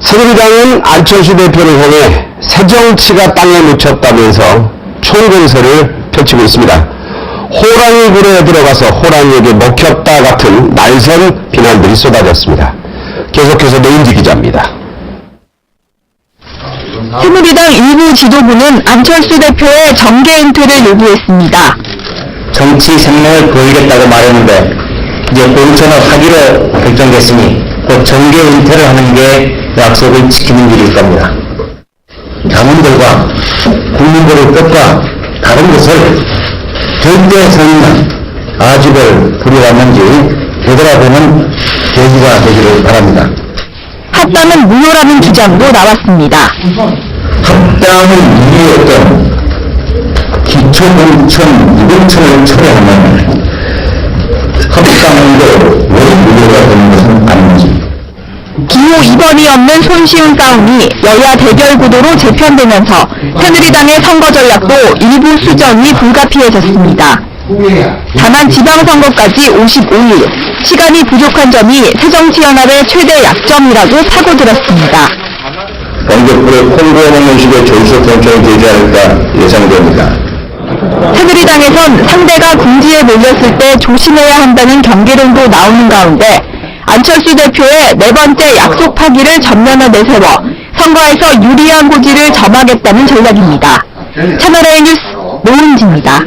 새누리당은 안철수 대표를 향해 새 정치가 땅에 묻혔다면서 총공세를 펼치고 있습니다. 호랑이 굴에 들어가서 호랑이에게 먹혔다 같은 날선 비난들이 쏟아졌습니다. 계속해서 노인지 기자입니다. 새누리당 일부 지도부는 안철수 대표의 정계 은퇴를 요구했습니다. 정치 생명을 보이겠다고 말했는데 이제 공천을 하기로 결정됐으니 곧 정계 은퇴를 하는 게 약속을 지키는 일일 겁니다. 당원들과 국민들의 뜻과 다른 것을 절대 선는 아집을 부려왔는지 되돌아보는 계기가 되기를 바랍니다. 합당은 무효라는 주장도 나왔습니다. 합당은 이유였던 기초공천 200천을 철회하면 합당도 5, 2번이 없는 손쉬운 싸움이 여야 대결 구도로 재편되면서 새누리당의 선거 전략도 일부 수정이 불가피해졌습니다. 다만 지방선거까지 55일, 시간이 부족한 점이 새정치연합의 최대 약점이라고 파고들었습니다. 원격불에 콩고하는 식의 조수 경쟁이 되지 않을까 예상됩니다. 새누리당에선 상대가 궁지에 몰렸을 때 조심해야 한다는 경계론도 나오는 가운데 안철수 대표의 네 번째 약속 파기를 전면에 내세워 선거에서 유리한 고지를 점하겠다는 전략입니다. 채널A 뉴스 노은지입니다.